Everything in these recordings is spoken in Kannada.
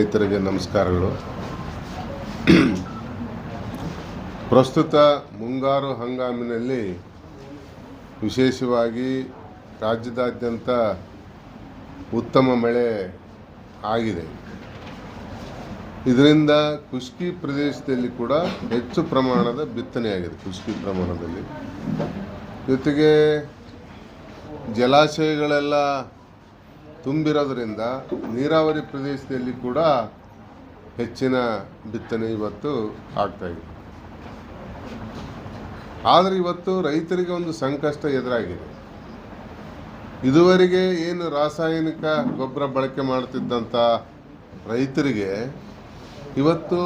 ಸ್ನೇಹಿತರಿಗೆ ನಮಸ್ಕಾರಗಳು. ಪ್ರಸ್ತುತ ಮುಂಗಾರು ಹಂಗಾಮಿನಲ್ಲಿ ವಿಶೇಷವಾಗಿ ರಾಜ್ಯದಾದ್ಯಂತ ಉತ್ತಮ ಮಳೆ ಆಗಿದೆ. ಇದರಿಂದ ಕುಷ್ಕಿ ಪ್ರದೇಶದಲ್ಲಿ ಕೂಡ ಹೆಚ್ಚು ಪ್ರಮಾಣದ ಬಿತ್ತನೆಯಾಗಿದೆ ಕುಷ್ಕಿ ಪ್ರಮಾಣದಲ್ಲಿ. ಜೊತೆಗೆ ಜಲಾಶಯಗಳೆಲ್ಲ ತುಂಬಿರೋದ್ರಿಂದ ನೀರಾವರಿ ಪ್ರದೇಶದಲ್ಲಿ ಕೂಡ ಹೆಚ್ಚಿನ ಬಿತ್ತನೆ ಇವತ್ತು ಆಗ್ತಾಯಿದೆ ಆದರೆ ಇವತ್ತು ರೈತರಿಗೆ ಒಂದು ಸಂಕಷ್ಟ ಎದುರಾಗಿದೆ. ಇದುವರೆಗೆ ಏನು ರಾಸಾಯನಿಕ ಗೊಬ್ಬರ ಬಳಕೆ ಮಾಡ್ತಿದ್ದಂಥ ರೈತರಿಗೆ ಇವತ್ತು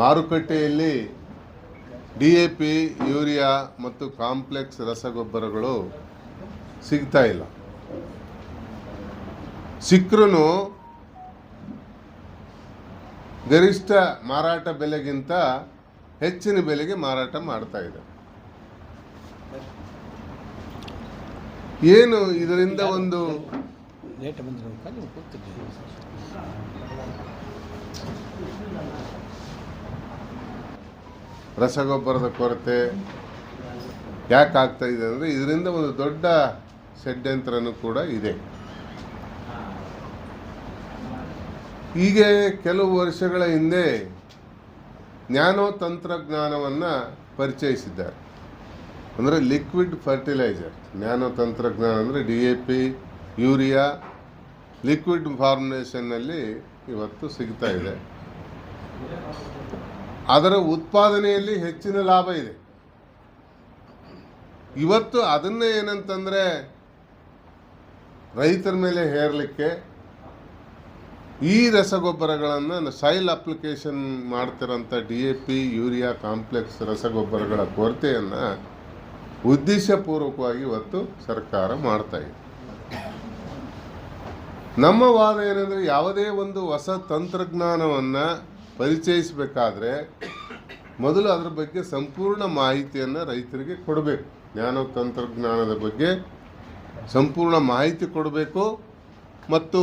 ಮಾರುಕಟ್ಟೆಯಲ್ಲಿ ಡಿ ಎ ಪಿ, ಯೂರಿಯಾ ಮತ್ತು ಕಾಂಪ್ಲೆಕ್ಸ್ ರಸಗೊಬ್ಬರಗಳು ಸಿಗ್ತಾ ಇಲ್ಲ. ಸಿಕ್ಕರೂ ಗರಿಷ್ಠ ಮಾರಾಟ ಬೆಲೆಗಿಂತ ಹೆಚ್ಚಿನ ಬೆಲೆಗೆ ಮಾರಾಟ ಮಾಡ್ತಾ ಇದೆ. ಏನು ಇದರಿಂದ ಒಂದು ರಸಗೊಬ್ಬರದ ಕೊರತೆ ಯಾಕೆ ಆಗ್ತಾ ಇದೆ ಅಂದರೆ ಇದರಿಂದ ಒಂದು ದೊಡ್ಡ ಷಡ್ಯಂತ್ರನೂ ಕೂಡ ಇದೆ. ಹೀಗೆ ಕೆಲವು ವರ್ಷಗಳ ಹಿಂದೆ ನ್ಯಾನೋ ತಂತ್ರಜ್ಞಾನವನ್ನು ಪರಿಚಯಿಸಿದ್ದಾರೆ. ಅಂದರೆ ಲಿಕ್ವಿಡ್ ಫರ್ಟಿಲೈಸರ್. ನ್ಯಾನೋ ತಂತ್ರಜ್ಞಾನ ಅಂದರೆ D A P, urea, liquid ಫಾರ್ಮುಲೇಷನ್ನಲ್ಲಿ ಇವತ್ತು ಸಿಗ್ತಾ ಇದೆ. ಅದರ ಉತ್ಪಾದನೆಯಲ್ಲಿ ಹೆಚ್ಚಿನ ಲಾಭ ಇದೆ. ಇವತ್ತು ಅದನ್ನೇ ಏನಂತಂದರೆ ರೈತರ ಮೇಲೆ ಹೇರಲಿಕ್ಕೆ ಈ ರಸಗೊಬ್ಬರಗಳನ್ನು soil application ಮಾಡ್ತಿರೋಂಥ D A P urea complex ರಸಗೊಬ್ಬರಗಳ ಕೊರತೆಯನ್ನು ಉದ್ದೇಶಪೂರ್ವಕವಾಗಿ ಇವತ್ತು ಸರ್ಕಾರ ಮಾಡ್ತಾ ಇದೆ. ನಮ್ಮ ವಾದ ಏನಂದರೆ ಯಾವುದೇ ಒಂದು ಹೊಸ ತಂತ್ರಜ್ಞಾನವನ್ನು ಪರಿಚಯಿಸಬೇಕಾದ್ರೆ ಮೊದಲು ಅದರ ಬಗ್ಗೆ ಸಂಪೂರ್ಣ ಮಾಹಿತಿಯನ್ನು ರೈತರಿಗೆ ಕೊಡಬೇಕು. ಜ್ಞಾನ ತಂತ್ರಜ್ಞಾನದ ಬಗ್ಗೆ ಸಂಪೂರ್ಣ ಮಾಹಿತಿ ಕೊಡಬೇಕು ಮತ್ತು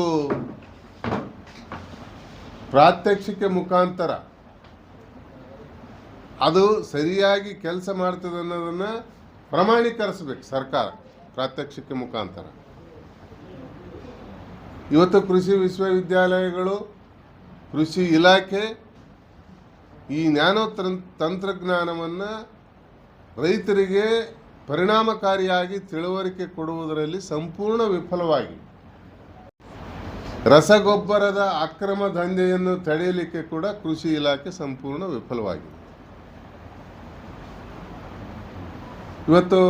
ಪ್ರಾತ್ಯಕ್ಷಿಕೆ ಮುಖಾಂತರ ಅದು ಸರಿಯಾಗಿ ಕೆಲಸ ಮಾಡ್ತದೆ ಅನ್ನೋದನ್ನು ಪ್ರಮಾಣೀಕರಿಸಬೇಕು ಸರ್ಕಾರ, ಪ್ರಾತ್ಯಕ್ಷಿಕೆ ಮುಖಾಂತರ. ಇವತ್ತು ಕೃಷಿ ವಿಶ್ವವಿದ್ಯಾಲಯಗಳು, ಕೃಷಿ ಇಲಾಖೆ ಈ ನ್ಯಾನೋ ತಂತ್ರಜ್ಞಾನವನ್ನು ರೈತರಿಗೆ ಪರಿಣಾಮಕಾರಿಯಾಗಿ ತಿಳುವಳಿಕೆ ಕೊಡುವುದರಲ್ಲಿ ಸಂಪೂರ್ಣ ವಿಫಲವಾಗಿ ರಸಗೊಬ್ಬರದ ಅಕ್ರಮ ದಂಧೆಯನ್ನು ತಡೆಯಲಿಕ್ಕೆ ಕೂಡ ಕೃಷಿ ಇಲಾಖೆ ಸಂಪೂರ್ಣ ವಿಫಲವಾಗಿದೆ. ಇವತ್ತು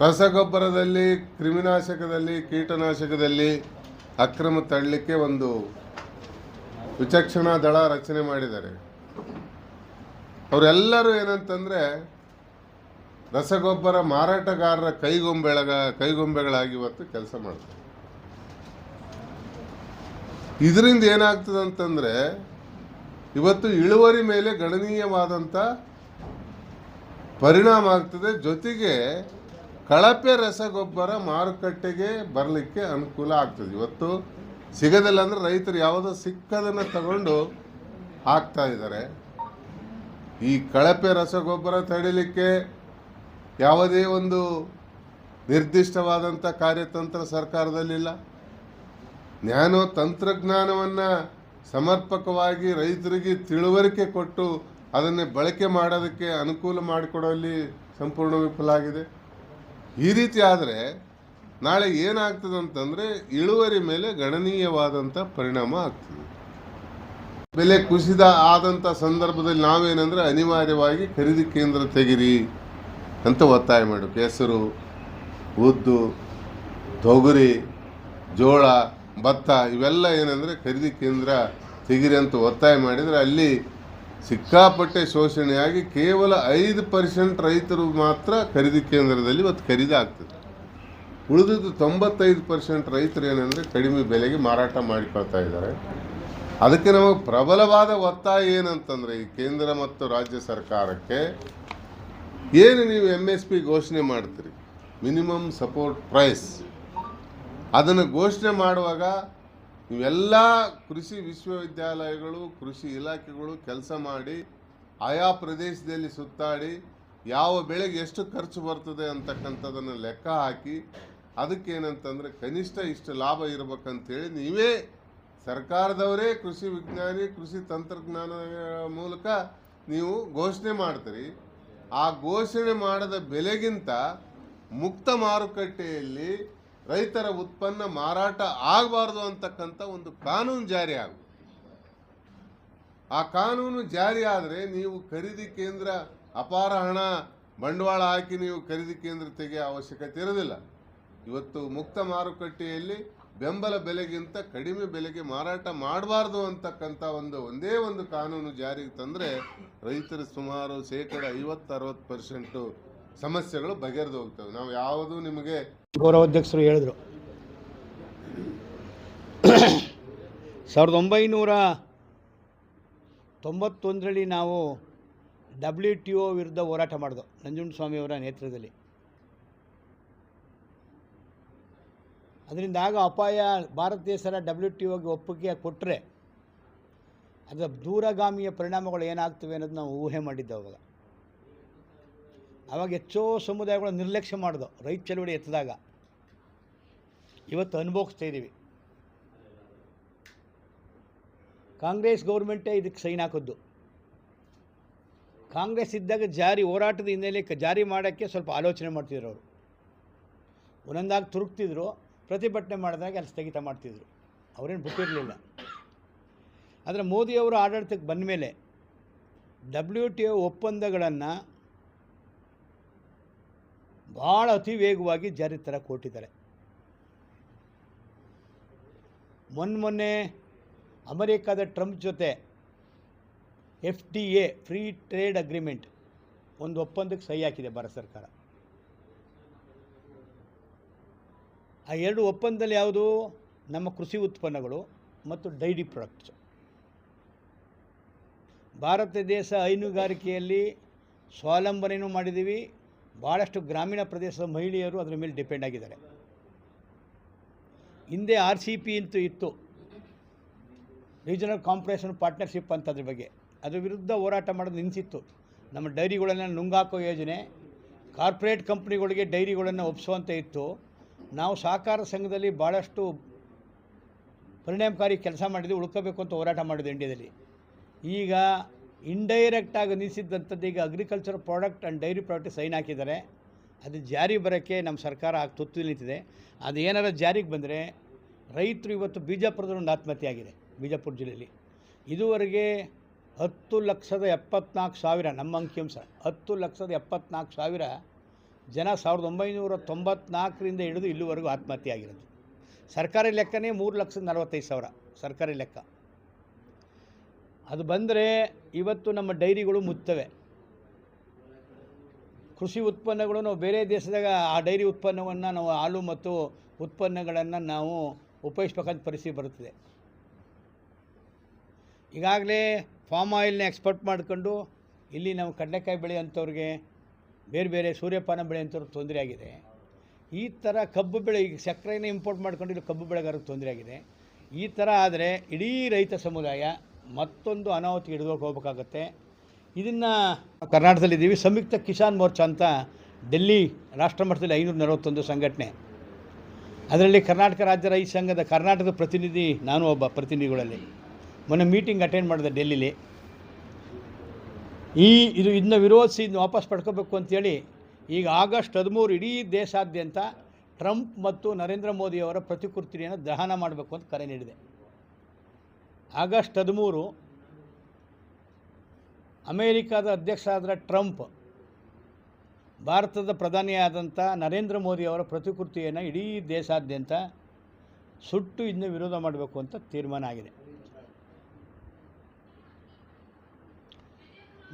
ರಸಗೊಬ್ಬರದಲ್ಲಿ, ಕ್ರಿಮಿನಾಶಕದಲ್ಲಿ, ಕೀಟನಾಶಕದಲ್ಲಿ ಅಕ್ರಮ ತಳ್ಳಲಿಕ್ಕೆ ಒಂದು ವಿಚಕ್ಷಣಾ ದಳ ರಚನೆ ಮಾಡಿದ್ದಾರೆ. ಅವರೆಲ್ಲರೂ ಏನಂತಂದರೆ, ರಸಗೊಬ್ಬರ ಮಾರಾಟಗಾರರ ಕೈಗೊಂಬೆಳಗ ಕೈಗೊಂಬೆಗಳಾಗಿ ಇವತ್ತು ಕೆಲಸ ಮಾಡ್ತಾರೆ. ಇದರಿಂದ ಏನಾಗ್ತದೆ ಅಂತಂದರೆ, ಇವತ್ತು ಇಳುವರಿ ಮೇಲೆ ಗಣನೀಯವಾದಂಥ ಪರಿಣಾಮ ಆಗ್ತದೆ. ಜೊತೆಗೆ ಕಳಪೆ ರಸಗೊಬ್ಬರ ಮಾರುಕಟ್ಟೆಗೆ ಬರಲಿಕ್ಕೆ ಅನುಕೂಲ ಆಗ್ತದೆ. ಇವತ್ತು ಸಿಗೋದಿಲ್ಲ ಅಂದರೆ ರೈತರು ಯಾವುದೋ ಸಿಕ್ಕದನ್ನು ತಗೊಂಡು ಹಾಕ್ತಾ ಇದ್ದಾರೆ. ಈ ಕಳಪೆ ರಸಗೊಬ್ಬರ ತಡಿಲಿಕ್ಕೆ ಯಾವುದೇ ಒಂದು ನಿರ್ದಿಷ್ಟವಾದಂಥ ಕಾರ್ಯತಂತ್ರ ಸರ್ಕಾರದಲ್ಲಿಲ್ಲ. ನ್ಯಾನೋ ತಂತ್ರಜ್ಞಾನವನ್ನು ಸಮರ್ಪಕವಾಗಿ ರೈತರಿಗೆ ತಿಳುವಳಿಕೆ ಕೊಟ್ಟು ಅದನ್ನೇ ಬಳಕೆ ಮಾಡೋದಕ್ಕೆ ಅನುಕೂಲ ಮಾಡಿಕೊಡೋಲ್ಲಿ ಸಂಪೂರ್ಣ ವಿಫಲ ಆಗಿದೆ. ಈ ರೀತಿ ಆದರೆ ನಾಳೆ ಏನಾಗ್ತದೆ ಅಂತಂದರೆ ಇಳುವರಿ ಮೇಲೆ ಗಣನೀಯವಾದಂಥ ಪರಿಣಾಮ ಆಗ್ತದೆ. ಬೆಲೆ ಕುಸಿದ ಆದಂಥ ಸಂದರ್ಭದಲ್ಲಿ ನಾವೇನಂದರೆ ಅನಿವಾರ್ಯವಾಗಿ ಖರೀದಿ ಕೇಂದ್ರ ತೆಗಿರಿ ಅಂತ ಒತ್ತಾಯ ಮಾಡಬೇಕು ಹೆಸರು, ಉದ್ದು, ತೊಗರಿ, ಜೋಳ ಭತ್ತ ಇವೆಲ್ಲ ಏನಂದರೆ ಖರೀದಿ ಕೇಂದ್ರ ತೆಗಿರಿ ಅಂತ ಒತ್ತಾಯ ಮಾಡಿದರೆ ಅಲ್ಲಿ ಸಿಕ್ಕಾಪಟ್ಟೆ ಶೋಷಣೆಯಾಗಿ ಕೇವಲ ಐದು ಪರ್ಸೆಂಟ್ ರೈತರು ಮಾತ್ರ ಖರೀದಿ ಕೇಂದ್ರದಲ್ಲಿ ಇವತ್ತು ಖರೀದಿ ಆಗ್ತದೆ. ಉಳಿದಿದ್ದು ತೊಂಬತ್ತೈದು ಪರ್ಸೆಂಟ್ ರೈತರು ಏನಂದರೆ ಕಡಿಮೆ ಬೆಲೆಗೆ ಮಾರಾಟ ಮಾಡಿಕೊಳ್ತಾ ಇದ್ದಾರೆ. ಅದಕ್ಕೆ ನಮಗೆ ಪ್ರಬಲವಾದ ಒತ್ತಾಯ ಏನಂತಂದರೆ ಈ ಕೇಂದ್ರ ಮತ್ತು ರಾಜ್ಯ ಸರ್ಕಾರಕ್ಕೆ ಏನು ನೀವು ಎಂ ಎಸ್ ಪಿ ಘೋಷಣೆ ಮಾಡ್ತೀರಿ? ಮಿನಿಮಮ್ ಸಪೋರ್ಟ್ ಪ್ರೈಸ್ ಅದನ್ನು ಘೋಷಣೆ ಮಾಡುವಾಗ ಇವೆಲ್ಲ ಕೃಷಿ ವಿಶ್ವವಿದ್ಯಾಲಯಗಳು, ಕೃಷಿ ಇಲಾಖೆಗಳು ಕೆಲಸ ಮಾಡಿ, ಆಯಾ ಪ್ರದೇಶದಲ್ಲಿ ಸುತ್ತಾಡಿ, ಯಾವ ಬೆಳೆಗೆ ಎಷ್ಟು ಖರ್ಚು ಬರ್ತದೆ ಅಂತಕ್ಕಂಥದ್ದನ್ನು ಲೆಕ್ಕ ಹಾಕಿ, ಅದಕ್ಕೇನಂತಂದರೆ ಕನಿಷ್ಠ ಇಷ್ಟು ಲಾಭ ಇರಬೇಕಂತೇಳಿ ನೀವೇ ಸರ್ಕಾರದವರೇ, ಕೃಷಿ ವಿಜ್ಞಾನಿ, ಕೃಷಿ ತಂತ್ರಜ್ಞಾನ ಮೂಲಕ ನೀವು ಘೋಷಣೆ ಮಾಡ್ತೀರಿ. ಆ ಘೋಷಣೆ ಮಾಡದ ಬೆಲೆಗಿಂತ ಮುಕ್ತ ಮಾರುಕಟ್ಟೆಯಲ್ಲಿ ರೈತರ ಉತ್ಪನ್ನ ಮಾರಾಟ ಆಗಬಾರ್ದು ಅಂತಕ್ಕಂಥ ಒಂದು ಕಾನೂನು ಜಾರಿ ಆಗ ಆ ಕಾನೂನು ಜಾರಿ ಆದರೆ ನೀವು ಖರೀದಿ ಕೇಂದ್ರ, ಅಪಾರ ಹಣ, ಬಂಡವಾಳ ಹಾಕಿ ನೀವು ಖರೀದಿ ಕೇಂದ್ರ ತೆಗೆಯೋ ಅವಶ್ಯಕತೆ ಇರೋದಿಲ್ಲ ಇವತ್ತು ಮುಕ್ತ ಮಾರುಕಟ್ಟೆಯಲ್ಲಿ ಬೆಂಬಲ ಬೆಲೆಗಿಂತ ಕಡಿಮೆ ಬೆಲೆಗೆ ಮಾರಾಟ ಮಾಡಬಾರ್ದು ಅಂತಕ್ಕಂಥ ಒಂದು, ಒಂದೇ ಒಂದು ಕಾನೂನು ಜಾರಿಗೆ ತಂದರೆ ರೈತರು ಸುಮಾರು ಶೇಕಡ ಐವತ್ತು, ಅರವತ್ತು ಪರ್ಸೆಂಟು ಸಮಸ್ಯೆಗಳು ಬಗೆಹರಿದು ಹೋಗ್ತವೆ. ನಾವು ಯಾವುದೂ ನಿಮಗೆ ಗೌರವಾಧ್ಯಕ್ಷರು ಹೇಳಿದರು. ಸಾವಿರದ ಒಂಬೈನೂರ ತೊಂಬತ್ತೊಂದರಲ್ಲಿ ನಾವು ಡಬ್ಲ್ಯೂ ಟಿ ಒ ವಿರುದ್ಧ ಹೋರಾಟ ಮಾಡಿದೋ ನಂಜುಂಡಸ್ವಾಮಿಯವರ ನೇತೃತ್ವದಲ್ಲಿ. ಅದರಿಂದ ಆಗ ಅಪಾಯ ಭಾರತ ಸರ ಡಬ್ಲ್ಯೂ ಟಿ ಒಗೆ ಒಪ್ಪಿಗೆ ಕೊಟ್ಟರೆ ಅದರ ದೂರಗಾಮಿಯ ಪರಿಣಾಮಗಳು ಏನಾಗ್ತವೆ ಅನ್ನೋದು ನಾವು ಊಹೆ ಮಾಡಿದ್ದೆ ಅವಾಗ. ಅವಾಗ ಹೆಚ್ಚೋ ಸಮುದಾಯಗಳು ನಿರ್ಲಕ್ಷ್ಯ ಮಾಡಿದ್ರು ರೈತ ಚಳವಳಿ ಎತ್ತಿದಾಗ. ಇವತ್ತು ಅನುಭವಿಸ್ತಾ ಇದ್ದೀವಿ ಕಾಂಗ್ರೆಸ್ ಗೌರ್ಮೆಂಟೇ ಇದಕ್ಕೆ ಸೈನ್ ಹಾಕಿದ್ದು. ಕಾಂಗ್ರೆಸ್ ಇದ್ದಾಗ ಜಾರಿ, ಹೋರಾಟದ ಹಿನ್ನೆಲೆ ಜಾರಿ ಮಾಡೋಕ್ಕೆ ಸ್ವಲ್ಪ ಆಲೋಚನೆ ಮಾಡ್ತಿದ್ರು ಅವರು. ಒಂದೊಂದಾಗಿ ತುರುಕ್ತಿದ್ರು, ಪ್ರತಿಭಟನೆ ಮಾಡಿದಾಗ ಅಲ್ಲಿ ಸ್ಥಗಿತ ಮಾಡ್ತಿದ್ರು. ಅವರೇನು ಬಿಟ್ಟಿರಲಿಲ್ಲ. ಆದರೆ ಮೋದಿಯವರು ಆಡಳಿತಕ್ಕೆ ಬಂದ ಮೇಲೆ ಡಬ್ಲ್ಯೂ ಟಿ ಒ ಒಪ್ಪಂದಗಳನ್ನು ಭಾಳ ಅತಿ ವೇಗವಾಗಿ ಜಾರಿ ಥರ ಕೊಟ್ಟಿದ್ದಾರೆ. ಮೊನ್ನೆ ಮೊನ್ನೆ ಅಮೆರಿಕಾದ ಟ್ರಂಪ್ ಜೊತೆ F T A free trade agreement ಒಂದು ಒಪ್ಪಂದಕ್ಕೆ ಸಹಿ ಹಾಕಿದೆ ಭಾರತ ಸರ್ಕಾರ. ಆ ಎರಡು ಒಪ್ಪಂದದಲ್ಲಿ ಯಾವುದು? ನಮ್ಮ ಕೃಷಿ ಉತ್ಪನ್ನಗಳು ಮತ್ತು ಡೈರಿ ಪ್ರಾಡಕ್ಟ್ಸ್. ಭಾರತ ದೇಶ ಹೈನುಗಾರಿಕೆಯಲ್ಲಿ ಸ್ವಾವಲಂಬನೆಯೂ ಮಾಡಿದ್ದೀವಿ ಭಾಳಷ್ಟು ಗ್ರಾಮೀಣ ಪ್ರದೇಶದ ಮಹಿಳೆಯರು ಅದರ ಮೇಲೆ ಡಿಪೆಂಡ್ ಆಗಿದ್ದಾರೆ. ಹಿಂದೆ ಆರ್ ಸಿ ಪಿ ಅಂತೂ ಇತ್ತು. ರೀಜನಲ್ ಕಾಂಪ್ರೇಷನ್ ಪಾರ್ಟ್ನರ್ಶಿಪ್ ಅಂತ ಅದ್ರ ಬಗ್ಗೆ. ಅದ್ರ ವಿರುದ್ಧ ಹೋರಾಟ ಮಾಡೋದು ನಿಲ್ಲಿಸಿತ್ತು ನಮ್ಮ ಡೈರಿಗಳನ್ನು ನುಂಗಾಕೋ ಯೋಜನೆ, ಕಾರ್ಪೊರೇಟ್ ಕಂಪ್ನಿಗಳಿಗೆ ಡೈರಿಗಳನ್ನು ಒಪ್ಪಿಸುವಂತ ಇತ್ತು. ನಾವು ಸಹಕಾರ ಸಂಘದಲ್ಲಿ ಭಾಳಷ್ಟು ಪರಿಣಾಮಕಾರಿ ಕೆಲಸ ಮಾಡಿದ್ವಿ, ಉಳ್ಕೋಬೇಕು ಅಂತ ಹೋರಾಟ ಮಾಡಿದ್ವಿ ಇಂಡಿಯಾದಲ್ಲಿ. ಈಗ ಇಂಡೈರೆಕ್ಟಾಗಿ ನಿಲ್ಲಿಸಿದ್ದಂಥದ್ದು ಈಗ agriculture product and dairy product sign ಹಾಕಿದ್ದಾರೆ. ಅದು ಜಾರಿ ಬರೋಕ್ಕೆ ನಮ್ಮ ಸರ್ಕಾರ ಆಗ ತುತ್ತು ನಿಂತಿದೆ. ಅದು ಏನಾರ ಜಾರಿಗೆ ಬಂದರೆ ರೈತರು ಇವತ್ತು ಬೀಜಾಪುರದಲ್ಲಿ ಒಂದು ಆತ್ಮಹತ್ಯೆ ಆಗಿದೆ ಬಿಜಾಪುರ ಜಿಲ್ಲೆಯಲ್ಲಿ. ಇದುವರೆಗೆ ಹತ್ತು ಲಕ್ಷದ ಎಪ್ಪತ್ನಾಲ್ಕು ಸಾವಿರ, ನಮ್ಮ ಅಂಕಿಅಂಶ ಹತ್ತು ಲಕ್ಷದ ಎಪ್ಪತ್ನಾಲ್ಕು ಸಾವಿರ ಜನ ಸಾವಿರದ ಒಂಬೈನೂರ ತೊಂಬತ್ನಾಲ್ಕರಿಂದ ಹಿಡಿದು ಇಲ್ಲಿವರೆಗೂ ಆತ್ಮಹತ್ಯೆ ಆಗಿರೋದು. ಸರ್ಕಾರಿ ಲೆಕ್ಕನೇ ಮೂರು ಲಕ್ಷದ ನಲವತ್ತೈದು ಸಾವಿರ, ಸರ್ಕಾರಿ ಲೆಕ್ಕ. ಅದು ಬಂದರೆ ಇವತ್ತು ನಮ್ಮ ಡೈರಿಗಳು ಮುತ್ತವೆ ಕೃಷಿ ಉತ್ಪನ್ನಗಳು ನಾವು ಬೇರೆ ದೇಶದಾಗ ಆ ಡೈರಿ ಉತ್ಪನ್ನವನ್ನು ನಾವು ಹಾಲು ಮತ್ತು ಉತ್ಪನ್ನಗಳನ್ನು ನಾವು ಉಪಯೋಗಿಸ್ಬೇಕಂತ ಪರಿಸ್ಥಿತಿ ಬರುತ್ತದೆ. ಈಗಾಗಲೇ ಫಾರ್ಮ್ ಆಯಿಲ್ನ ಎಕ್ಸ್ಪೋರ್ಟ್ ಮಾಡ್ಕೊಂಡು ಇಲ್ಲಿ ನಾವು ಕಡಲೆಕಾಯಿ ಬೆಳೆಯೋಂಥವ್ರಿಗೆ ಬೇರೆ ಬೇರೆ ಸೂರ್ಯಪಾನ ಬೆಳೆಯೋಂಥವ್ರಿಗೆ ತೊಂದರೆ ಆಗಿದೆ. ಈ ಥರ ಕಬ್ಬು ಬೆಳೆ, ಈಗ ಸಕ್ಕರೆನ ಇಂಪೋರ್ಟ್ ಮಾಡ್ಕೊಂಡು ಇಲ್ಲಿ ಕಬ್ಬು ಬೆಳೆಗಾರರಿಗೆ ತೊಂದರೆ ಆಗಿದೆ. ಈ ಥರ ಆದರೆ ಇಡೀ ರೈತ ಸಮುದಾಯ ಮತ್ತೊಂದು ಅನಾಹುತಿ ಹಿಡಿದೋಗಿ ಹೋಗ್ಬೇಕಾಗತ್ತೆ. ಇದನ್ನು ಕರ್ನಾಟಕದಲ್ಲಿದ್ದೀವಿ. ಸಂಯುಕ್ತ ಕಿಸಾನ್ ಮೋರ್ಚಾ ಅಂತ ಡೆಲ್ಲಿ ರಾಷ್ಟ್ರ ಮಟ್ಟದಲ್ಲಿ ಐನೂರ ನಲವತ್ತೊಂದು ಸಂಘಟನೆ. ಅದರಲ್ಲಿ ಕರ್ನಾಟಕ ರಾಜ್ಯ ರೈತ ಸಂಘದ ಕರ್ನಾಟಕದ ಪ್ರತಿನಿಧಿ, ನಾನು ಒಬ್ಬ ಪ್ರತಿನಿಧಿಗಳಲ್ಲಿ. ಮೊನ್ನೆ ಮೀಟಿಂಗ್ ಅಟೆಂಡ್ ಮಾಡಿದೆ ಡೆಲ್ಲಿಲಿ. ಈ ಇದು ಇದನ್ನ ವಿರೋಧಿಸಿ ಇದನ್ನ ವಾಪಸ್ ಪಡ್ಕೋಬೇಕು ಅಂತೇಳಿ ಈಗ ಆಗಸ್ಟ್ ಹದಿಮೂರು ಇಡೀ ದೇಶಾದ್ಯಂತ ಟ್ರಂಪ್ ಮತ್ತು ನರೇಂದ್ರ ಮೋದಿಯವರ ಪ್ರತಿಕೃತಿಯನ್ನು ದಹನ ಮಾಡಬೇಕು ಅಂತ ಕರೆ ನೀಡಿದೆ. ಆಗಸ್ಟ್ ಹದಿಮೂರು ಅಮೇರಿಕಾದ ಅಧ್ಯಕ್ಷ ಆದ ಟ್ರಂಪ್ ಭಾರತದ ಪ್ರಧಾನಿಯಾದಂಥ ನರೇಂದ್ರ ಮೋದಿ ಅವರ ಪ್ರತಿಕೃತಿಯನ್ನು ಇಡೀ ದೇಶಾದ್ಯಂತ ಸುಟ್ಟು ಇದನ್ನ ವಿರೋಧ ಮಾಡಬೇಕು ಅಂತ ತೀರ್ಮಾನ ಆಗಿದೆ.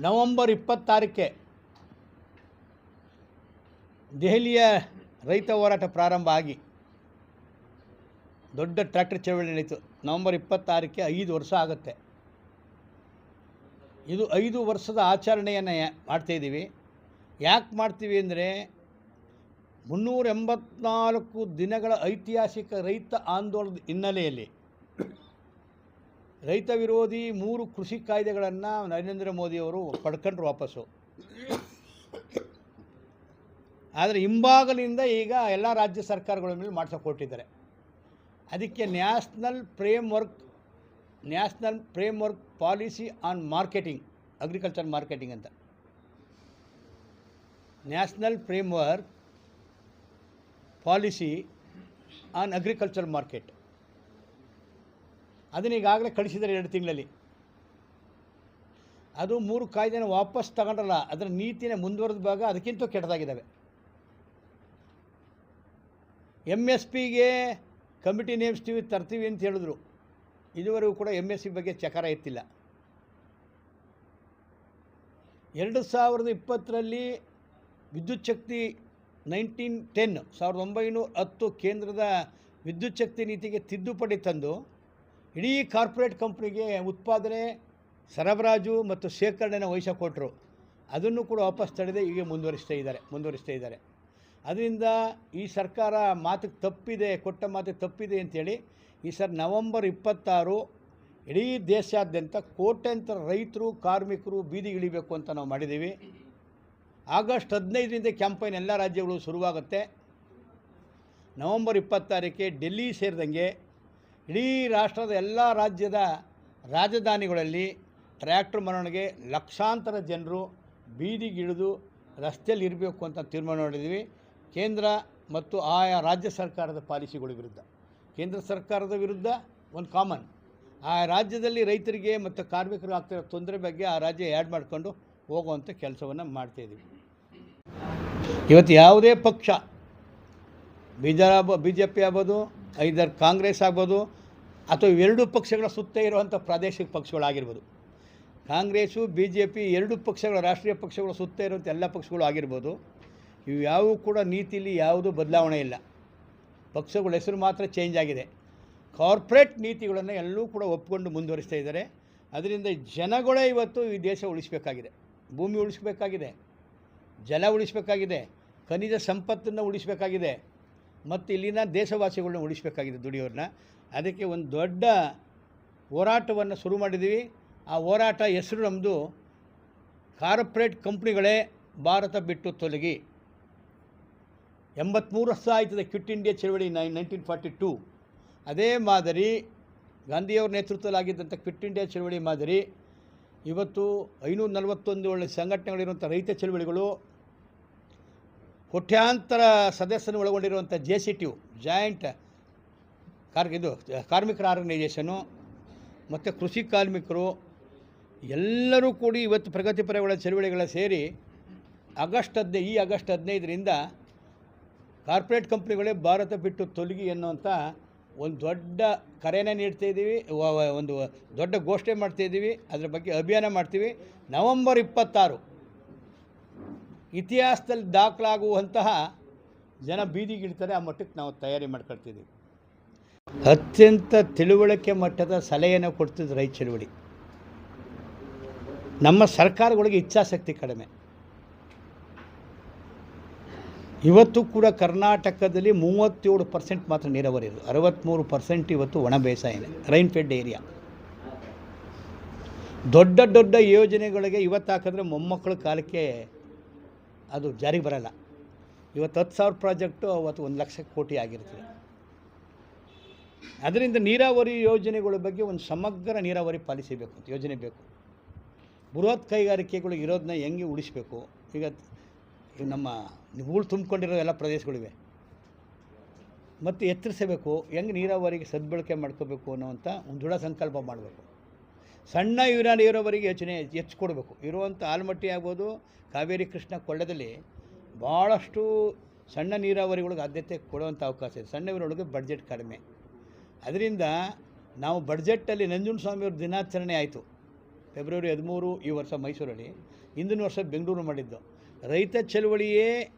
ನವಂಬರ್ ಇಪ್ಪತ್ತಾರಕ್ಕೆ ದೆಹಲಿಯ ರೈತ ಹೋರಾಟ ಪ್ರಾರಂಭ ಆಗಿ ದೊಡ್ಡ ಟ್ರ್ಯಾಕ್ಟರ್ ಚಳವಳಿ ನಡೀತು. ನವಂಬರ್ ಇಪ್ಪತ್ತಾರಕ್ಕೆ ಐದು ವರ್ಷ ಆಗುತ್ತೆ. ಇದು ಐದು ವರ್ಷದ ಆಚರಣೆಯನ್ನು ಮಾಡ್ತಾಯಿದ್ದೀವಿ ಯಾಕೆ ಮಾಡ್ತೀವಿ ಅಂದರೆ ಮುನ್ನೂರ ಎಂಬತ್ನಾಲ್ಕು ದಿನಗಳ ಐತಿಹಾಸಿಕ ರೈತ ಆಂದೋಲನದ ಹಿನ್ನೆಲೆಯಲ್ಲಿ ರೈತ ವಿರೋಧಿ ಮೂರು ಕೃಷಿ ಕಾಯ್ದೆಗಳನ್ನು ನರೇಂದ್ರ ಮೋದಿಯವರು ಪಡ್ಕೊಂಡ್ರು ವಾಪಸ್ಸು. ಆದರೆ ಹಿಂಭಾಗಲಿಂದ ಈಗ ಎಲ್ಲ ರಾಜ್ಯ ಸರ್ಕಾರಗಳ ಮೇಲೆ ಮಾಡ್ಸೋಕೆ ಕೊಟ್ಟಿದ್ದಾರೆ ಅದಕ್ಕೆ national framework national framework policy on marketing, agriculture marketing ಅಂತ. National framework policy on agriculture market. ಅದನ್ನ ಈಗಾಗಲೇ ಕಳಿಸಿದ್ದಾರೆ ಎರಡು ತಿಂಗಳಲ್ಲಿ. ಅದು ಮೂರು ಕಾಯ್ದೆನ ವಾಪಸ್ ತಗೊಂಡ್ರಲ್ಲ ಅದರ ನೀತಿನ ಮುಂದುವರೆದ ಭಾಗ ಅದಕ್ಕಿಂತ ಕೆಟ್ಟದಾಗಿದ್ದಾವೆ. ಎಂ ಎಸ್ ಪಿಗೆ ಕಮಿಟಿ ನೇಮಿಸ್ತೀವಿ, ತರ್ತೀವಿ ಅಂತ ಹೇಳಿದ್ರು. ಇದುವರೆಗೂ ಕೂಡ ಎಂ ಎಸ್ ಸಿ ಬಗ್ಗೆ ಚಕಾರ ಇತ್ತಿಲ್ಲ ಎರಡು ಸಾವಿರದ ಇಪ್ಪತ್ತರಲ್ಲಿ ವಿದ್ಯುತ್ ಶಕ್ತಿ ನೈನ್ಟೀನ್ ಟೆನ್, ಸಾವಿರದ ಒಂಬೈನೂರ ಹತ್ತು ಕೇಂದ್ರದ ವಿದ್ಯುತ್ ಶಕ್ತಿ ನೀತಿಗೆ ತಿದ್ದುಪಡಿ ತಂದು ಇಡೀ ಕಾರ್ಪೊರೇಟ್ ಕಂಪ್ನಿಗೆ ಉತ್ಪಾದನೆ, ಸರಬರಾಜು ಮತ್ತು ಶೇಖರಣೆನ ವಹಿಸ ಕೊಟ್ಟರು ಅದನ್ನು ಕೂಡ ವಾಪಸ್ ತಡೆದೇ ಹೀಗೆ ಮುಂದುವರಿಸ್ತಾ ಇದ್ದಾರೆ ಮುಂದುವರಿಸ್ತಾ ಇದ್ದಾರೆ. ಅದರಿಂದ ಈ ಸರ್ಕಾರ ಮಾತಿಗೆ ತಪ್ಪಿದೆ, ಕೊಟ್ಟ ಮಾತಿಗೆ ತಪ್ಪಿದೆ ಅಂತೇಳಿ ಈ ಸರ್ ನವಂಬರ್ ಇಪ್ಪತ್ತಾರು ಇಡೀ ದೇಶಾದ್ಯಂತ ಕೋಟ್ಯಂತರ ರೈತರು, ಕಾರ್ಮಿಕರು ಬೀದಿಗಿಳಿಬೇಕು ಅಂತ ನಾವು ಮಾಡಿದ್ದೀವಿ. ಆಗಸ್ಟ್ ಹದಿನೈದರಿಂದ ಕ್ಯಾಂಪೈನ್ ಎಲ್ಲ ರಾಜ್ಯಗಳು ಶುರುವಾಗುತ್ತೆ. ನವಂಬರ್ ಇಪ್ಪತ್ತಾರಕ್ಕೆ ಡೆಲ್ಲಿ ಸೇರಿದಂಗೆ ಇಡೀ ರಾಷ್ಟ್ರದ ಎಲ್ಲ ರಾಜ್ಯದ ರಾಜಧಾನಿಗಳಲ್ಲಿ ಟ್ರ್ಯಾಕ್ಟರ್ ಮರವಣಿಗೆ ಲಕ್ಷಾಂತರ ಜನರು ಬೀದಿಗಿಳಿದು ರಸ್ತೆಯಲ್ಲಿ ಇರಬೇಕು ಅಂತ ತೀರ್ಮಾನ ಮಾಡಿದ್ದೀವಿ. ಕೇಂದ್ರ ಮತ್ತು ಆಯಾ ರಾಜ್ಯ ಸರ್ಕಾರದ ಪಾಲಿಸಿಗಳ ವಿರುದ್ಧ. ಕೇಂದ್ರ ಸರ್ಕಾರದ ವಿರುದ್ಧ ಒಂದು ಕಾಮನ್ ಆ ರಾಜ್ಯದಲ್ಲಿ ರೈತರಿಗೆ ಮತ್ತು ಕಾರ್ಮಿಕರು ಆಗ್ತಿರೋ ತೊಂದರೆ ಬಗ್ಗೆ ಆ ರಾಜ್ಯ ಆ್ಯಡ್ ಮಾಡಿಕೊಂಡು ಹೋಗುವಂಥ ಕೆಲಸವನ್ನು ಮಾಡ್ತಾಯಿದ್ದೀವಿ ಇವತ್ತು ಯಾವುದೇ ಪಕ್ಷ ಬಿಜಾರ ಬಿ ಜೆ ಪಿ ಆಗ್ಬೋದು, ಐದರ್ ಕಾಂಗ್ರೆಸ್ ಆಗ್ಬೋದು, ಅಥವಾ ಎರಡು ಪಕ್ಷಗಳ ಸುತ್ತ ಇರುವಂಥ ಪ್ರಾದೇಶಿಕ ಪಕ್ಷಗಳಾಗಿರ್ಬೋದು ಕಾಂಗ್ರೆಸು ಬಿ ಜೆ ಪಿ ಎರಡು ಪಕ್ಷಗಳ, ರಾಷ್ಟ್ರೀಯ ಪಕ್ಷಗಳ ಸುತ್ತ ಇರುವಂಥ ಎಲ್ಲ ಪಕ್ಷಗಳು ಆಗಿರ್ಬೋದು. ಇವು ಯಾವೂ ಕೂಡ ನೀತಿಲಿ ಯಾವುದೂ ಬದಲಾವಣೆ ಇಲ್ಲ. ಪಕ್ಷಗಳ ಹೆಸರು ಮಾತ್ರ ಚೇಂಜ್ ಆಗಿದೆ. ಕಾರ್ಪೊರೇಟ್ ನೀತಿಗಳನ್ನು ಎಲ್ಲೂ ಕೂಡ ಒಪ್ಪಿಕೊಂಡು ಮುಂದುವರಿಸ್ತಾ ಇದ್ದಾರೆ. ಅದರಿಂದ ಜನಗಳೇ ಇವತ್ತು ಈ ದೇಶ ಉಳಿಸಬೇಕಾಗಿದೆ. ಭೂಮಿ ಉಳಿಸಬೇಕಾಗಿದೆ. ಜಲ ಉಳಿಸಬೇಕಾಗಿದೆ. ಖನಿಜ ಸಂಪತ್ತನ್ನು ಉಳಿಸಬೇಕಾಗಿದೆ. ಮತ್ತು ಇಲ್ಲಿನ ದೇಶವಾಸಿಗಳನ್ನ ಉಳಿಸಬೇಕಾಗಿದೆ ದುಡಿಯೋರನ್ನ ಅದಕ್ಕೆ ಒಂದು ದೊಡ್ಡ ಹೋರಾಟವನ್ನು ಶುರು ಮಾಡಿದ್ದೀವಿ. ಆ ಹೋರಾಟ ಹೆಸರು ನಮ್ಮದು ಕಾರ್ಪೊರೇಟ್ ಕಂಪ್ನಿಗಳೇ ಭಾರತ ಬಿಟ್ಟು ತೊಲಗಿ. ಎಂಬತ್ತ್ಮೂರು ವರ್ಷ ಆಯ್ತದೆ ಕ್ವಿಟ್ ಇಂಡಿಯಾ ಚಳವಳಿ ನೈನ್ ನೈನ್ಟೀನ್ ಫಾರ್ಟಿ ಟೂ ಅದೇ ಮಾದರಿ ಗಾಂಧಿಯವ್ರ ನೇತೃತ್ವದಲ್ಲಾಗಿದ್ದಂಥ ಕ್ವಿಟ್ ಇಂಡಿಯಾ ಚಳವಳಿ ಮಾದರಿ, ಇವತ್ತು ಐನೂರ ನಲವತ್ತೊಂದು ಒಳ್ಳೆ ಸಂಘಟನೆಗಳಿರುವಂಥ ರೈತ ಚಳವಳಿಗಳು, ಕೋಟ್ಯಾಂತರ ಸದಸ್ಯರನ್ನು ಒಳಗೊಂಡಿರುವಂಥ J C T U joint car ಇದು, ಕಾರ್ಮಿಕರ ಆರ್ಗನೈಜೇಷನು ಮತ್ತು ಕೃಷಿ ಕಾರ್ಮಿಕರು, ಎಲ್ಲರೂ ಕೂಡಿ ಇವತ್ತು ಪ್ರಗತಿಪರಗಳ ಚಳುವಳಿಗಳ ಸೇರಿ ಆಗಸ್ಟ್ ಹದಿನೈದು ಈ ಆಗಸ್ಟ್ ಹದಿನೈದರಿಂದ ಕಾರ್ಪೊರೇಟ್ ಕಂಪ್ನಿಗಳೇ ಭಾರತ ಬಿಟ್ಟು ತೊಲಗಿ ಎನ್ನುವಂಥ ಒಂದು ದೊಡ್ಡ ಕರೆಯನ್ನು ನೀಡ್ತಾ ಇದ್ದೀವಿ ಒಂದು ದೊಡ್ಡ ಘೋಷಣೆ ಮಾಡ್ತಾ ಇದ್ದೀವಿ, ಅದ್ರ ಬಗ್ಗೆ ಅಭಿಯಾನ ಮಾಡ್ತೀವಿ. ನವಂಬರ್ ಇಪ್ಪತ್ತಾರು ಇತಿಹಾಸದಲ್ಲಿ ದಾಖಲಾಗುವಂತಹ ಜನ ಬೀದಿಗಿಡ್ತಾರೆ ಆ ಮಟ್ಟಕ್ಕೆ ನಾವು ತಯಾರಿ ಮಾಡ್ಕೊಳ್ತಿದ್ದೀವಿ. ಅತ್ಯಂತ ತಿಳುವಳಿಕೆ ಮಟ್ಟದ ಸಲಹೆಯನ್ನು ಕೊಡ್ತಿದ್ದು ರೈತ ಚಳುವಳಿ ನಮ್ಮ ಸರ್ಕಾರಗಳಿಗೆ ಇಚ್ಛಾಶಕ್ತಿ ಕಡಿಮೆ. ಇವತ್ತು ಕೂಡ ಕರ್ನಾಟಕದಲ್ಲಿ ಮೂವತ್ತೇಳು ಪರ್ಸೆಂಟ್ ಮಾತ್ರ ನೀರಾವರಿ ಇರೋದು. ಅರವತ್ತ್ಮೂರು ಪರ್ಸೆಂಟ್ ಇವತ್ತು ಒಣ ಬೇಸಾಯನೇ, ರೈನ್ ಫೆಡ್ ಏರಿಯಾ. ದೊಡ್ಡ ದೊಡ್ಡ ಯೋಜನೆಗಳಿಗೆ ಇವತ್ತು ಹಾಕಿದ್ರೆ ಮೊಮ್ಮಕ್ಕಳ ಕಾಲಕ್ಕೆ ಅದು ಜಾರಿಗೆ ಬರಲ್ಲ. ಇವತ್ತು ಹತ್ತು ಸಾವಿರ ಪ್ರಾಜೆಕ್ಟು ಅವತ್ತು ಒಂದು ಲಕ್ಷ ಕೋಟಿ ಆಗಿರ್ತದೆ. ಅದರಿಂದ ನೀರಾವರಿ ಯೋಜನೆಗಳ ಬಗ್ಗೆ ಒಂದು ಸಮಗ್ರ ನೀರಾವರಿ ಪಾಲಿಸಿ ಬೇಕು ಯೋಜನೆ ಬೇಕು. ಬೃಹತ್ ಕೈಗಾರಿಕೆಗಳು ಇರೋದನ್ನ ಹೆಂಗೆ ಉಳಿಸ್ಬೇಕು? ಈಗ ಈಗ ನಮ್ಮ ಹೂಳು ತುಂಬಿಕೊಂಡಿರೋ ಎಲ್ಲ ಪ್ರದೇಶಗಳಿವೆ. ಮತ್ತು ಎತ್ತರಿಸಬೇಕು, ಹೆಂಗೆ ನೀರಾವರಿಗೆ ಸದ್ಬಳಕೆ ಮಾಡ್ಕೋಬೇಕು ಅನ್ನೋವಂಥ ಒಂದು ದೃಢ ಸಂಕಲ್ಪ ಮಾಡಬೇಕು. ಸಣ್ಣ ಇವರ ನೀರಾವರಿಗೆ ಯೋಚನೆ ಹೆಚ್ಚು ಕೊಡಬೇಕು ಇರುವಂಥ ಆಲ್ಮಟ್ಟಿ ಆಗ್ಬೋದು, ಕಾವೇರಿ ಕೃಷ್ಣ ಕೊಳ್ಳದಲ್ಲಿ ಭಾಳಷ್ಟು ಸಣ್ಣ ನೀರಾವರಿಗಳಿಗೆ ಆದ್ಯತೆ ಕೊಡುವಂಥ ಅವಕಾಶ ಇದೆ. ಸಣ್ಣ ನೀರೊಳಗೆ ಬಡ್ಜೆಟ್ ಕಡಿಮೆ. ಅದರಿಂದ ನಾವು ಬಡ್ಜೆಟ್ಟಲ್ಲಿ ನಂಜುಂಡಸ್ವಾಮಿಯವ್ರ ದಿನಾಚರಣೆ ಆಯಿತು. ಫೆಬ್ರವರಿ ಹದಿಮೂರು ಈ ವರ್ಷ ಮೈಸೂರಲ್ಲಿ. ಹಿಂದಿನ ವರ್ಷ ಬೆಂಗಳೂರು ಮಾಡಿದ್ದು. ರೈತ ಚಳವಳಿಯೇ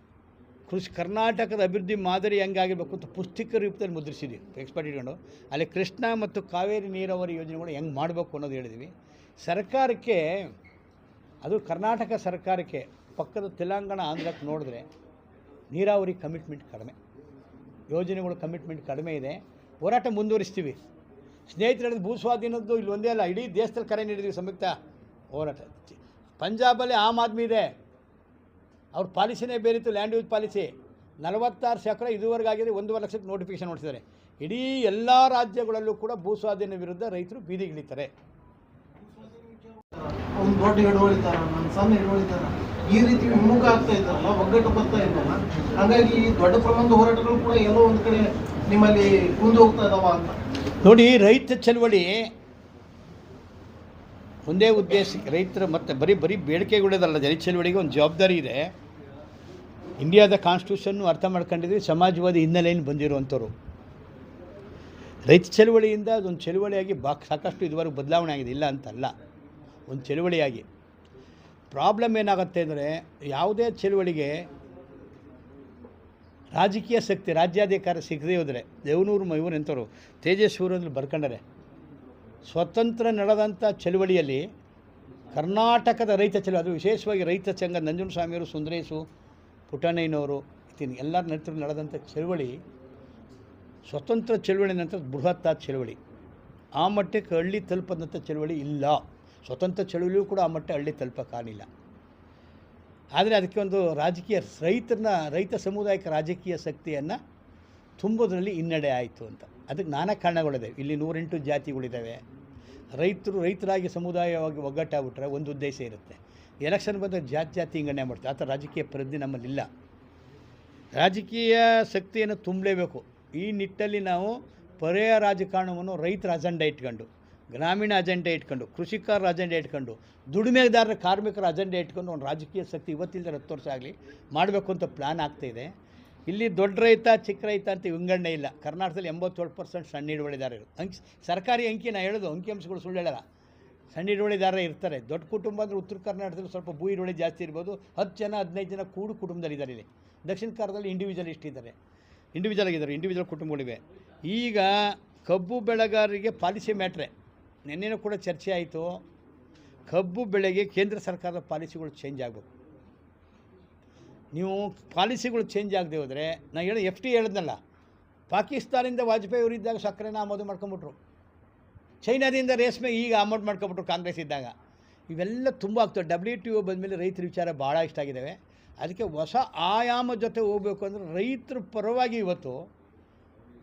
ಕೃಷಿ ಕರ್ನಾಟಕದ ಅಭಿವೃದ್ಧಿ ಮಾದರಿ ಹೆಂಗಾಗಿರ್ಬೇಕು ಅಂತ ಪುಸ್ತಕ ರೂಪದಲ್ಲಿ ಮುದ್ರಿಸಿದ್ವಿ ಎಕ್ಸ್ಪರ್ಟ್ ಇಟ್ಕೊಂಡು. ಅಲ್ಲಿ ಕೃಷ್ಣ ಮತ್ತು ಕಾವೇರಿ ನೀರಾವರಿ ಯೋಜನೆಗಳು ಹೆಂಗೆ ಮಾಡಬೇಕು ಅನ್ನೋದು ಹೇಳಿದ್ವಿ. ಸರ್ಕಾರಕ್ಕೆ, ಅದು ಕರ್ನಾಟಕ ಸರ್ಕಾರಕ್ಕೆ, ಪಕ್ಕದ ತೆಲಂಗಾಣ, ಆಂಧ್ರಕ್ಕೆ ನೋಡಿದ್ರೆ ನೀರಾವರಿ ಕಮಿಟ್ಮೆಂಟ್ ಕಡಿಮೆ. ಯೋಜನೆಗಳು ಕಮಿಟ್ಮೆಂಟ್ ಕಡಿಮೆ ಇದೆ. ಹೋರಾಟ ಮುಂದುವರಿಸ್ತೀವಿ. ಸ್ನೇಹಿತರು ಭೂಸ್ವಾಧೀನದ್ದು ಇಲ್ಲಿ ಒಂದೇ ಅಲ್ಲ. ಇಡೀ ದೇಶದಲ್ಲಿ ಕರೆ ನೀಡಿದ್ವಿ ಸಂಯುಕ್ತ ಹೋರಾಟ. ಪಂಜಾಬಲ್ಲಿ ಆಮ್ ಆದ್ಮಿ ಇದೆ. ಅವ್ರ ಪಾಲಿಸಿನೇ ಬೇರಿತ್ತು ಲ್ಯಾಂಡ್ ಯೂಸ್ ಪಾಲಿಸಿ. ನಲವತ್ತಾರು ಶೇಕಡ ಇದುವರೆಗೆ ಆಗಿದೆ ಒಂದೂವರೆ ಲಕ್ಷಕ್ಕೆ ನೋಟಿಫಿಕೇಶನ್ ನೋಡ್ತಿದ್ದಾರೆ ಇಡೀ ಎಲ್ಲ ರಾಜ್ಯಗಳಲ್ಲೂ ಕೂಡ ಭೂ ಸ್ವಾಧೀನ ವಿರುದ್ಧ ರೈತರು ಬೀದಿಗಿಳಿತಾರೆ ಈ ರೀತಿ ವಿಮುಖ ಆಗ್ತಾ ಇದ್ದಾರಲ್ಲ ಒಗ್ಗಟ್ಟು ಬರ್ತಾ ಇದ್ದಲ್ಲ ಹಾಗಾಗಿ ಈ ದೊಡ್ಡ ಪ್ರಮಾಣದ ಹೋರಾಟಗಳು ಕೂಡ ಎಲ್ಲೋ ಒಂದು ಕಡೆ ನಿಮ್ಮಲ್ಲಿ ಮುಂದೆ ಹೋಗ್ತಾ ಇದಾವ ಅಂತ. ನೋಡಿ ರೈತ ಚಳವಳಿ ಒಂದೇ ಉದ್ದೇಶಕ್ಕೆ ರೈತರ ಮತ್ತು ಬರೀ ಬರೀ ಬೇಡಿಕೆಗಳದಲ್ಲ, ಜನ ಚಳವಳಿಗೆ ಒಂದು ಜವಾಬ್ದಾರಿ ಇದೆ. ಇಂಡಿಯಾದ ಕಾನ್ಸ್ಟಿಟ್ಯೂಷನ್ನು ಅರ್ಥ ಮಾಡ್ಕೊಂಡಿದ್ವಿ, ಸಮಾಜವಾದಿ ಹಿನ್ನೆಲೆಯಲ್ಲಿ ಬಂದಿರುವಂಥವ್ರು. ರೈತ ಚಳವಳಿಯಿಂದ ಅದೊಂದು ಚಳುವಳಿಯಾಗಿ ಬಾ ಸಾಕಷ್ಟು ಇದುವರೆಗೂ ಬದಲಾವಣೆ ಆಗಿದೆ. ಇಲ್ಲ ಅಂತಲ್ಲ, ಒಂದು ಚಳುವಳಿಯಾಗಿ. ಪ್ರಾಬ್ಲಮ್ ಏನಾಗುತ್ತೆ ಅಂದರೆ, ಯಾವುದೇ ಚಳುವಳಿಗೆ ರಾಜಕೀಯ ಶಕ್ತಿ, ರಾಜ್ಯಾಧಿಕಾರ ಸಿಗದೇ ಹೋದರೆ, ದೇವನೂರು ಮೈವೂರು ಎಂಥವ್ರು ತೇಜಸ್ವರಲ್ಲಿ ಬರ್ಕೊಂಡರೆ ಸ್ವತಂತ್ರ ನಡೆದಂಥ ಚಳುವಳಿಯಲ್ಲಿ ಕರ್ನಾಟಕದ ರೈತ ಚಳುವಳಿ, ಅದು ವಿಶೇಷವಾಗಿ ರೈತ ಸಂಘ ನಂಜುನಸ್ವಾಮಿಯವರು ಸುಂದರೇಶು ಪುಟ್ಟಣ್ಣಯ್ಯನವರು ಇತ್ತೀನಿ, ಎಲ್ಲರ ನೇತೃತ್ವ ನಡೆದಂಥ ಚಳುವಳಿ ಸ್ವತಂತ್ರ ಚಳುವಳಿ ನಂತರ ಬೃಹತ್ತಾದ ಚಳುವಳಿ. ಆ ಮಟ್ಟಕ್ಕೆ ಹಳ್ಳಿ ತಲುಪದಂಥ ಚಳುವಳಿ ಇಲ್ಲ. ಸ್ವತಂತ್ರ ಚಳುವಳಿಯೂ ಕೂಡ ಆ ಮಟ್ಟ ಹಳ್ಳಿ ತಲುಪಕ್ಕಾಗಲಿಲ್ಲ ಆದರೆ ಅದಕ್ಕೆ ಒಂದು ರಾಜಕೀಯ ರೈತರನ್ನ, ರೈತ ಸಮುದಾಯಕ್ಕೆ ರಾಜಕೀಯ ಶಕ್ತಿಯನ್ನು ತುಂಬೋದ್ರಲ್ಲಿ ಹಿನ್ನಡೆ ಆಯಿತು ಅಂತ. ಅದಕ್ಕೆ ನಾನಾ ಕಾರಣಗಳಿದೆ. ಇಲ್ಲಿ ನೂರೆಂಟು ಜಾತಿಗಳಿದ್ದಾವೆ. ರೈತರು, ರೈತರಾಗಿ ಸಮುದಾಯವಾಗಿ ಒಗ್ಗಟ್ಟಾಗ್ಬಿಟ್ರೆ ಒಂದು ಉದ್ದೇಶ ಇರುತ್ತೆ. ಎಲೆಕ್ಷನ್ ಬಂದಾಗ ಜಾತಿ ಜಾತಿ ಹಿಂಗಣೆ ಮಾಡ್ತಾರೆ. ಆ ಥರ ರಾಜಕೀಯ ಪ್ರಜ್ಞೆ ನಮ್ಮಲ್ಲಿಲ್ಲ ರಾಜಕೀಯ ಶಕ್ತಿಯನ್ನು ತುಂಬಲೇಬೇಕು. ಈ ನಿಟ್ಟಲ್ಲಿ ನಾವು ಪರ್ಯಾಯ ರಾಜಕಾರಣವನ್ನು ರೈತರ ಅಜೆಂಡ ಇಟ್ಕೊಂಡು, ಗ್ರಾಮೀಣ ಅಜೆಂಡ ಇಟ್ಕೊಂಡು, ಕೃಷಿಕರ ಅಜೆಂಡ ಇಟ್ಕೊಂಡು, ದುಡಿಮೆದಾರರ, ಕಾರ್ಮಿಕರ ಅಜೆಂಡ ಇಟ್ಕೊಂಡು ಒಂದು ರಾಜಕೀಯ ಶಕ್ತಿ ಇವತ್ತಿಲ್ಲದೆ ಹತ್ತು ವರ್ಷ ಆಗಲಿ ಮಾಡಬೇಕು ಅಂತ ಪ್ಲ್ಯಾನ್ ಆಗ್ತಾಯಿದೆ ಇಲ್ಲಿ ದೊಡ್ಡ ರೈತ, ಚಿಕ್ಕ ರೈತ ಅಂತ ವಿಂಗಡಣೆ ಇಲ್ಲ. ಕರ್ನಾಟಕದಲ್ಲಿ ಎಂಬತ್ತೇಳು ಪರ್ಸೆಂಟ್ ಸಣ್ಣ ಹಿಡುವಳಿದಾರರು ಅಂಕಿ, ಸರ್ಕಾರಿ ಅಂಕಿ ನಾನು ಹೇಳೋದು ಅಂಕಿಅಂಶಗಳು ಸುಳ್ಳು ಹೇಳಲ್ಲ. ಸಣ್ಣ ಹಿಡುವಳಿದಾರರೇ ಇರ್ತಾರೆ. ದೊಡ್ಡ ಕುಟುಂಬ ಅಂದರೆ ಉತ್ತರ ಕರ್ನಾಟಕದಲ್ಲಿ ಸ್ವಲ್ಪ ಭೂ ಹಿಡುವಳಿ ಜಾಸ್ತಿ ಇರ್ಬೋದು. ಹತ್ತು ಜನ, ಹದಿನೈದು ಜನ ಕೂಡು ಕುಟುಂಬದಲ್ಲಿ ಇದ್ದಾರೆ ಇಲ್ಲಿ. ದಕ್ಷಿಣ ಕನ್ನಡದಲ್ಲಿ ಇಂಡಿವಿಜುವಲಿಸ್ಟ್ ಇದ್ದಾರೆ. ಇಂಡಿವಿಜುವಲ್ ಆಗಿದ್ದಾರೆ ಇಂಡಿವಿಜುವಲ್ ಕುಟುಂಬಗಳಿವೆ. ಈಗ ಕಬ್ಬು ಬೆಳೆಗಾರರಿಗೆ ಪಾಲಿಸಿ ಮ್ಯಾಟ್ರೆ. ನಿನ್ನೆನೂ ಕೂಡ ಚರ್ಚೆ ಆಯಿತು. ಕಬ್ಬು ಬೆಳೆಗೆ ಕೇಂದ್ರ ಸರ್ಕಾರದ ಪಾಲಿಸಿಗಳು ಚೇಂಜ್ ಆಗಬೇಕು. ನೀವು ಪಾಲಿಸಿಗಳು ಚೇಂಜ್ ಆಗದೆ ಹೋದರೆ ನಾನು ಹೇಳಿ ಎಫ್ ಟಿ ಹೇಳಿದ್ನಲ್ಲ ಪಾಕಿಸ್ತಾನದಿಂದ ವಾಜಪೇಯಿ ಅವರು ಇದ್ದಾಗ ಸಕ್ಕರೆನ ಆಮದು ಮಾಡ್ಕೊಂಬಿಟ್ರು. ಚೈನಾದಿಂದ ರೇಷ್ಮೆ ಈಗ ಆಮದು ಮಾಡ್ಕೊಂಬಿಟ್ರು ಕಾಂಗ್ರೆಸ್ ಇದ್ದಾಗ. ಇವೆಲ್ಲ ತುಂಬ ಆಗ್ತವೆ. ಡಬ್ಲ್ಯೂ ಟಿ ಒ ಬಂದಮೇಲೆ ರೈತರ ವಿಚಾರ ಭಾಳ ಇಷ್ಟ ಆಗಿದ್ದಾವೆ. ಅದಕ್ಕೆ ಹೊಸ ಆಯಾಮ ಜೊತೆ ಹೋಗಬೇಕು ಅಂದರೆ ರೈತರ ಪರವಾಗಿ ಇವತ್ತು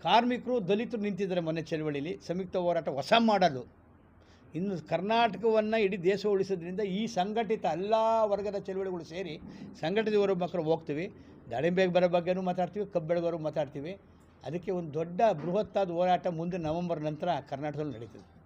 ಕಾರ್ಮಿಕರು, ದಲಿತರು ನಿಂತಿದ್ದಾರೆ ಮೊನ್ನೆ ಚಳವಳಿಲಿ. ಸಂಯುಕ್ತ ಹೋರಾಟ ಹೊಸ ಮಾಡಲು. ಇನ್ನು ಕರ್ನಾಟಕವನ್ನು ಇಡೀ ದೇಶ ಉಳಿಸೋದ್ರಿಂದ ಈ ಸಂಘಟಿತ ಎಲ್ಲ ವರ್ಗದ ಚಳುವಳಿಗಳು ಸೇರಿ ಸಂಘಟಿತ ಹೊರ ಮಕ್ಕಳು ಹೋಗ್ತೀವಿ. ದಾಳಿಂಬೆಗೆ ಬರೋ ಬಗ್ಗೆನೂ ಮಾತಾಡ್ತೀವಿ ಕಬ್ಬು ಮಾತಾಡ್ತೀವಿ. ಅದಕ್ಕೆ ಒಂದು ದೊಡ್ಡ ಬೃಹತ್ತಾದ ಹೋರಾಟ ಮುಂದೆ ನವೆಂಬರ್ ನಂತರ ಕರ್ನಾಟಕದಲ್ಲಿ ನಡೀತದೆ.